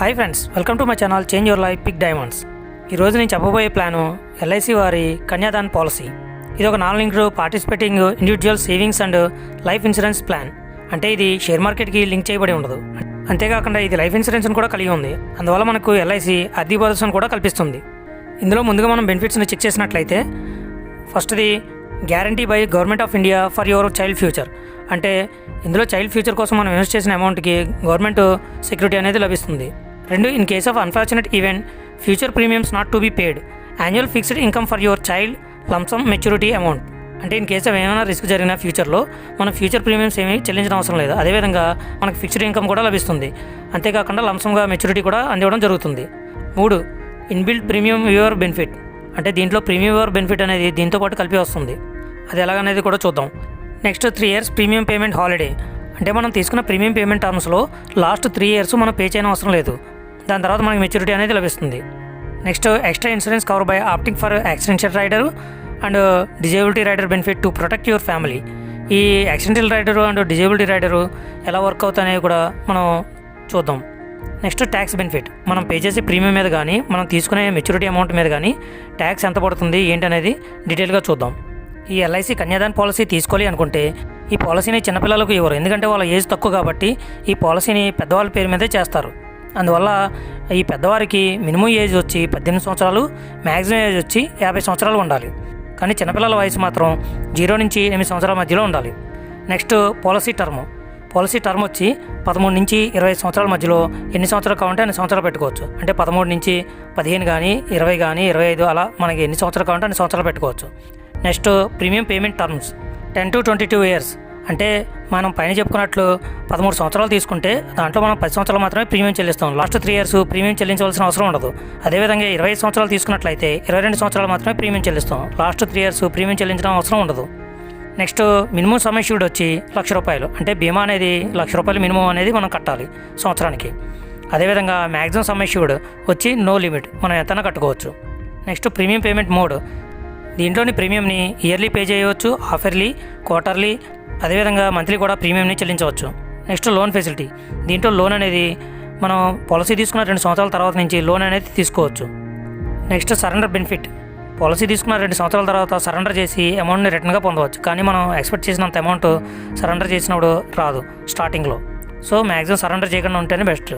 Hi friends welcome to my channel change your life pick diamonds. ఈరోజు నేను చెప్పబోయే plan LIC వారి కన్యాదాన్ policy. ఇది ఒక non linked participating individual savings and life insurance plan అంటే ఇది షేర్ మార్కెట్కి లింక్ చేయబడి ఉండదు. అంతేకాకుండా ఇది లైఫ్ ఇన్సూరెన్స్ని కూడా కలిగి ఉంది. అందువల్ల మనకు ఎల్ఐసి అద్దె భరోసాను కూడా కల్పిస్తుంది. ఇందులో ముందుగా మనం బెనిఫిట్స్ని చెక్ చేసినట్లయితే ఫస్ట్ది guarantee by government of India for your child future అంటే ఇందులో చైల్డ్ ఫ్యూచర్ కోసం మనం ఇన్వెస్ట్ చేసిన అమౌంట్కి గవర్నమెంట్ సెక్యూరిటీ అనేది లభిస్తుంది. రెండు in case of unfortunate event future premiums not to be paid annual fixed income for your child lump sum maturity amount అంటే in case of ఏమైనా రిస్క్ జరిగిన ఫ్యూచర్లో మనం ఫ్యూచర్ ప్రీమియమ్స్ ఏమీ చెల్లించడం అవసరం లేదు. అదేవిధంగా మనకు ఫిక్స్డ్ ఇన్కమ్ కూడా లభిస్తుంది. అంతేకాకుండా లంసంగా మెచ్యూరిటీ కూడా అందివ్వడం జరుగుతుంది. మూడు ఇన్బిల్డ్ ప్రీమియం వ్యూవర్ బెనిఫిట్ అంటే దీంట్లో ప్రీమియం వ్యూవర్ బెనిఫిట్ అనేది దీంతో పాటు కలిపి వస్తుంది. అది ఎలాగనేది కూడా చూద్దాం. Next three years premium payment holiday అంటే మనం తీసుకున్న ప్రీమియం పేమెంట్ టర్మ్స్లో లాస్ట్ త్రీ ఇయర్స్ మనం పే చేయని అవసరం లేదు. దాని తర్వాత మనకి మెచ్యూరిటీ అనేది లభిస్తుంది. Next extra insurance cover by opting for accidental rider and disability rider benefit to protect your family ఈ accidental rider and disability rider ఎలా వర్క్ అవుతాయనేవి కూడా మనం చూద్దాం. నెక్స్ట్ ట్యాక్స్ బెనిఫిట్ మనం పే చేసే ప్రీమియం మీద కానీ మనం తీసుకునే మెచ్యూరిటీ అమౌంట్ మీద కానీ ట్యాక్స్ ఎంత పడుతుంది ఏంటనేది డీటెయిల్గా చూద్దాం. ఈ ఎల్ఐసి కన్యాదాన్ పాలసీ తీసుకోవాలి అనుకుంటే ఈ పాలసీని చిన్నపిల్లలకు ఇవ్వరు. ఎందుకంటే వాళ్ళ ఏజ్ తక్కువ కాబట్టి ఈ పాలసీని పెద్దవాళ్ళ పేరు మీదే చేస్తారు. అందువల్ల ఈ పెద్దవారికి మినిమం ఏజ్ వచ్చి పద్దెనిమిది సంవత్సరాలు మ్యాక్సిమం ఏజ్ వచ్చి యాభై సంవత్సరాలు ఉండాలి. కానీ చిన్నపిల్లల వయసు మాత్రం జీరో నుంచి ఎనిమిది సంవత్సరాల మధ్యలో ఉండాలి. Next policy term. Policy term వచ్చి పదమూడు నుంచి ఇరవై సంవత్సరాల మధ్యలో ఎన్ని సంవత్సరాలు కావాలంటే అన్ని సంవత్సరాలు పెట్టుకోవచ్చు. అంటే పదమూడు నుంచి పదిహేను కానీ ఇరవై కానీ ఇరవై ఐదు అలా మనకి ఎన్ని సంవత్సరాలు కావాలంటే అన్ని సంవత్సరాలు పెట్టుకోవచ్చు. Next premium payment terms. Ten to twenty two years. అంటే మనం పైన చెప్పుకున్నట్లు పదమూడు సంవత్సరాలు తీసుకుంటే దాంట్లో మనం పది సంవత్సరాలు మాత్రమే ప్రీమియం చెల్లిస్తాం. లాస్ట్ త్రీ ఇయర్స్ ప్రీమియం చెల్లించవలసిన అవసరం ఉండదు. అదేవిధంగా ఇరవై సంవత్సరాలు తీసుకున్నట్లయితే ఇరవై రెండు సంవత్సరాలు మాత్రమే ప్రీమియం చెల్లిస్తాం. లాస్ట్ త్రీ ఇయర్స్ ప్రీమియం చెల్లించడం అవసరం ఉండదు. నెక్స్ట్ మినిమం సమస్యుడు వచ్చి లక్ష రూపాయలు. అంటే బీమా అనేది లక్ష రూపాయలు మినిమం అనేది మనం కట్టాలి సంవత్సరానికి. అదేవిధంగా మ్యాక్సిమం సమస్యుడు వచ్చి నో లిమిట్. మనం ఎంతైనా కట్టుకోవచ్చు. Next premium payment mode. దీంట్లోని ప్రీమియంని ఇయర్లీ పే చేయవచ్చు. హాఫ్ ఇయర్లీ క్వార్టర్లీ అదేవిధంగా మంత్లీ కూడా ప్రీమియంని చెల్లించవచ్చు. Next loan facility. దీంట్లో లోన్ అనేది మనం పాలసీ తీసుకున్న రెండు సంవత్సరాల తర్వాత నుంచి లోన్ అనేది తీసుకోవచ్చు. Next surrender benefit. పాలసీ తీసుకున్న రెండు సంవత్సరాల తర్వాత సరెండర్ చేసి అమౌంట్ని రిటర్న్గా పొందవచ్చు. కానీ మనం ఎక్స్పెక్ట్ చేసినంత అమౌంట్ సరెండర్ చేసినప్పుడు రాదు స్టార్టింగ్లో. సో మ్యాక్సిమం సరెండర్ చేయకుండా ఉంటేనే బెస్ట్.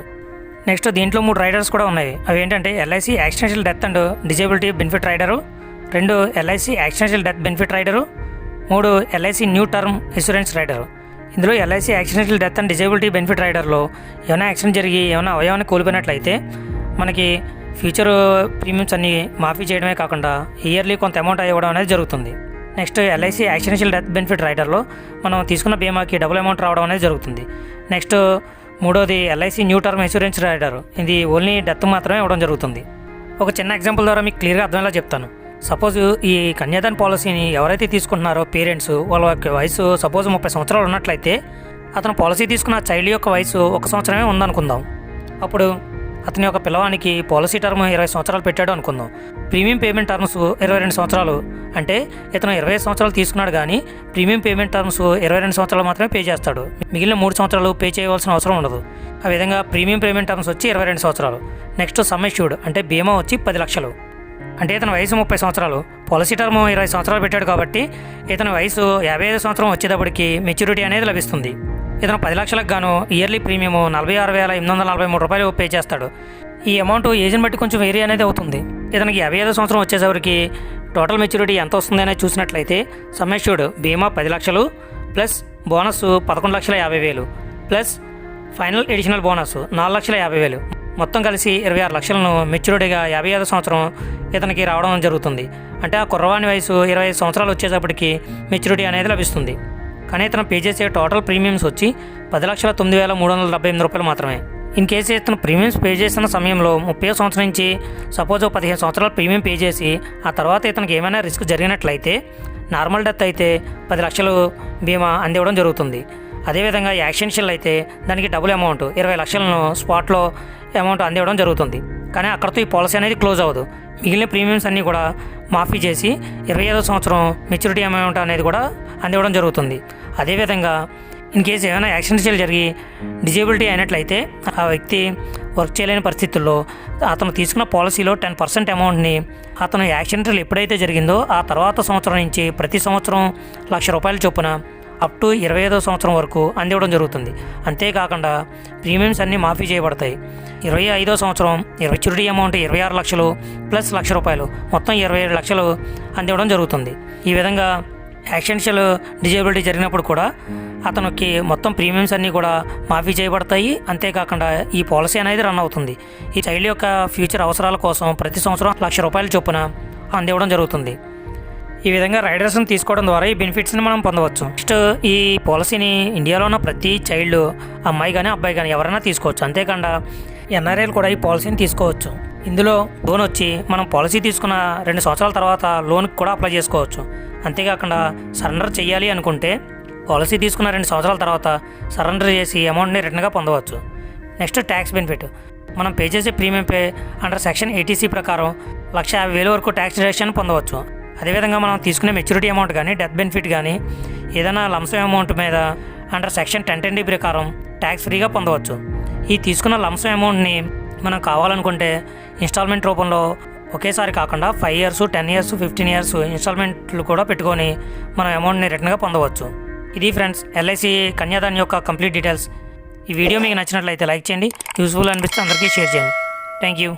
నెక్స్ట్ దీంట్లో మూడు రైడర్స్ కూడా ఉన్నాయి. అవి ఏంటంటే LIC accidental death and disability benefit rider. రెండు LIC accidental death benefit rider. మూడు LIC new term insurance rider ఇందులో LIC accidental death and disability benefit రైడర్లో ఏమైనా యాక్సిడెంట్ జరిగి ఏమైనా అవయవాన్ని కోల్పోయినట్లయితే మనకి ఫ్యూచర్ ప్రీమియమ్స్ అన్ని మాఫీ చేయడమే కాకుండా ఇయర్లీ కొంత అమౌంట్ ఇవ్వడం అనేది జరుగుతుంది. Next LIC accidental death benefit రైడర్లో మనం తీసుకున్న బీమాకి డబుల్ అమౌంట్ రావడం అనేది జరుగుతుంది. నెక్స్ట్ మూడోది LIC new term insurance rider ఇది ఓన్లీ డెత్ మాత్రమే ఇవ్వడం జరుగుతుంది. ఒక చిన్న ఎగ్జాంపుల్ ద్వారా మీకు క్లియర్గా అర్థమయ్యేలా చెప్తాను. సపోజ్ ఈ కన్యాదాన్ పాలసీని ఎవరైతే తీసుకుంటున్నారో పేరెంట్స్ వాళ్ళ యొక్క వయసు సపోజ్ ముప్పై సంవత్సరాలు ఉన్నట్లయితే అతను పాలసీ తీసుకున్న చైల్డ్ యొక్క వయసు ఒక సంవత్సరమే ఉందనుకుందాం. అప్పుడు అతని యొక్క పిల్లవానికి పాలసీ టర్మ్ ఇరవై సంవత్సరాలు పెట్టాడు అనుకుందాం. ప్రీమియం పేమెంట్ టర్మ్స్ ఇరవై రెండు సంవత్సరాలు అంటే ఇతను ఇరవై సంవత్సరాలు తీసుకున్నాడు కానీ ప్రీమియం పేమెంట్ టర్మ్స్ ఇరవై రెండు సంవత్సరాలు మాత్రమే పే చేస్తాడు. మిగిలిన మూడు సంవత్సరాలు పే చేయవలసిన అవసరం ఉండదు. ఆ విధంగా ప్రీమియం పేమెంట్ టర్మ్స్ వచ్చి ఇరవై రెండు సంవత్సరాలు. నెక్స్ట్ సమ్మెష్యూడ్ అంటే బీమా వచ్చి పది లక్షలు. అంటే ఇతని వయసు ముప్పై సంవత్సరాలు. పాలసీ టర్మ్ ఇరవై సంవత్సరాలు పెట్టాడు కాబట్టి ఇతని వయసు యాభై ఐదు సంవత్సరం వచ్చేటప్పటికి మెచ్యూరిటీ అనేది లభిస్తుంది. ఇతను పది లక్షలకు గాను ఇయర్లీ ప్రీమియం నలభై ఆరు వేల ఎనిమిది వందల నలభై మూడు రూపాయలు పే చేస్తాడు. ఈ అమౌంట్ ఏజ్ని బట్టి కొంచెం వేరీ అనేది అవుతుంది. ఇతనికి యాభై ఐదు సంవత్సరం వచ్చేసరికి టోటల్ మెచ్యూరిటీ ఎంత వస్తుంది అనేది చూసినట్లయితే సమ్మెష్యూడ్ బీమా పది లక్షలు ప్లస్ బోనస్ పదకొండు లక్షల యాభై వేలు ప్లస్ ఫైనల్ ఎడిషనల్ బోనస్ నాలుగు లక్షల యాభై వేలు. మొత్తం కలిసి ఇరవై ఆరు లక్షలను మెచ్యూరిటీగా యాభై ఐదు సంవత్సరం ఇతనికి రావడం జరుగుతుంది. అంటే ఆ కుర్రవాణి వయసు ఇరవై ఐదు సంవత్సరాలు వచ్చేటప్పటికి మెచ్యూరిటీ అనేది లభిస్తుంది. కానీ ఇతను పే చేసే టోటల్ ప్రీమియమ్స్ వచ్చి పది లక్షల తొమ్మిది వేల మూడు వందల డెబ్బై ఎనిమిది రూపాయలు మాత్రమే. ఇన్ కేసు ఇతను ప్రీమియమ్స్ పే చేసిన సమయంలో ముప్పై సంవత్సరం నుంచి సపోజ్ పదిహేను సంవత్సరాలు ప్రీమియం పే చేసి ఆ తర్వాత ఇతనికి ఏమైనా రిస్క్ జరిగినట్లయితే నార్మల్ డెత్ అయితే పది లక్షలు బీమా అందివ్వడం జరుగుతుంది. అదేవిధంగా యాక్సిడెన్షియల్ అయితే దానికి డబుల్ అమౌంట్ ఇరవై లక్షలను స్పాట్లో అమౌంట్ అందివ్వడం జరుగుతుంది. కానీ అక్కడతో ఈ పాలసీ అనేది క్లోజ్ అవ్వదు. మిగిలిన ప్రీమియమ్స్ అన్నీ కూడా మాఫీ చేసి ఇరవై ఐదో సంవత్సరం మెచ్యూరిటీ అమౌంట్ అనేది కూడా అందివ్వడం జరుగుతుంది. అదేవిధంగా ఇన్ కేసు ఏమైనా యాక్సిడెంట్ జరిగి డిజేబిలిటీ అయినట్లయితే ఆ వ్యక్తి వర్క్ చేయలేని పరిస్థితుల్లో అతను తీసుకున్న పాలసీలో టెన్ పర్సెంట్ అమౌంట్ని అతను యాక్సిడెంట్లు ఎప్పుడైతే జరిగిందో ఆ తర్వాత సంవత్సరం నుంచి ప్రతి సంవత్సరం లక్ష రూపాయల చొప్పున అప్ టు ఇరవై ఐదో సంవత్సరం వరకు అందివ్వడం జరుగుతుంది. అంతేకాకుండా ప్రీమియమ్స్ అన్నీ మాఫీ చేయబడతాయి. ఇరవై ఐదో సంవత్సరం మెచ్యూరిటీ అమౌంట్ ఇరవై ఆరు లక్షలు ప్లస్ లక్ష రూపాయలు. మొత్తం ఇరవై ఏడు లక్షలు అందివ్వడం జరుగుతుంది. ఈ విధంగా యాక్సిడెన్షియల్ డిజేబిలిటీ జరిగినప్పుడు కూడా అతనికి మొత్తం ప్రీమియమ్స్ అన్నీ కూడా మాఫీ చేయబడతాయి. అంతేకాకుండా ఈ పాలసీ అనేది రన్ అవుతుంది. ఈ చైల్డ్ యొక్క ఫ్యూచర్ అవసరాల కోసం ప్రతి సంవత్సరం లక్ష రూపాయల చొప్పున అందివ్వడం జరుగుతుంది. ఈ విధంగా రైడర్స్ని తీసుకోవడం ద్వారా ఈ బెనిఫిట్స్ని మనం పొందవచ్చు. నెక్స్ట్ ఈ పాలసీని ఇండియాలో ఉన్న ప్రతి చైల్డ్ అమ్మాయి కానీ అబ్బాయి కానీ ఎవరైనా తీసుకోవచ్చు. అంతేకాకుండా ఎన్ఆర్ఐలు కూడా ఈ పాలసీని తీసుకోవచ్చు. ఇందులో లోన్ వచ్చి మనం పాలసీ తీసుకున్న రెండు సంవత్సరాల తర్వాత లోన్కి కూడా అప్లై చేసుకోవచ్చు. అంతేకాకుండా సరెండర్ చేయాలి అనుకుంటే పాలసీ తీసుకున్న రెండు సంవత్సరాల తర్వాత సరెండర్ చేసి అమౌంట్ని రిటర్న్గా పొందవచ్చు. నెక్స్ట్ ట్యాక్స్ బెనిఫిట్ మనం పే చేసే premium pay under section eighty C ప్రకారం లక్ష యాభై వేల వరకు ట్యాక్స్ డిడక్షన్ పొందవచ్చు. అదేవిధంగా మనం తీసుకునే మెచ్యూరిటీ అమౌంట్ కానీ డెత్ బెనిఫిట్ కానీ ఏదైనా లంసం అమౌంట్ మీద అండర్ సెక్షన్ టెన్ టెన్ ప్రకారం ట్యాక్స్ ఫ్రీగా పొందవచ్చు. ఈ తీసుకున్న లంసం అమౌంట్ని మనం కావాలనుకుంటే ఇన్స్టాల్మెంట్ రూపంలో ఒకేసారి కాకుండా five years ten years fifteen years ఇన్స్టాల్మెంట్లు కూడా పెట్టుకొని మనం అమౌంట్ని రిటర్న్గా పొందవచ్చు. ఇది ఫ్రెండ్స్ ఎల్ఐసి కన్యాదాన్ యొక్క కంప్లీట్ డీటెయిల్స్ ఈ వీడియో మీకు నచ్చినట్లయితే లైక్ చేయండి. యూస్ఫుల్ అనిపిస్తే అందరికీ షేర్ చేయండి. Thank you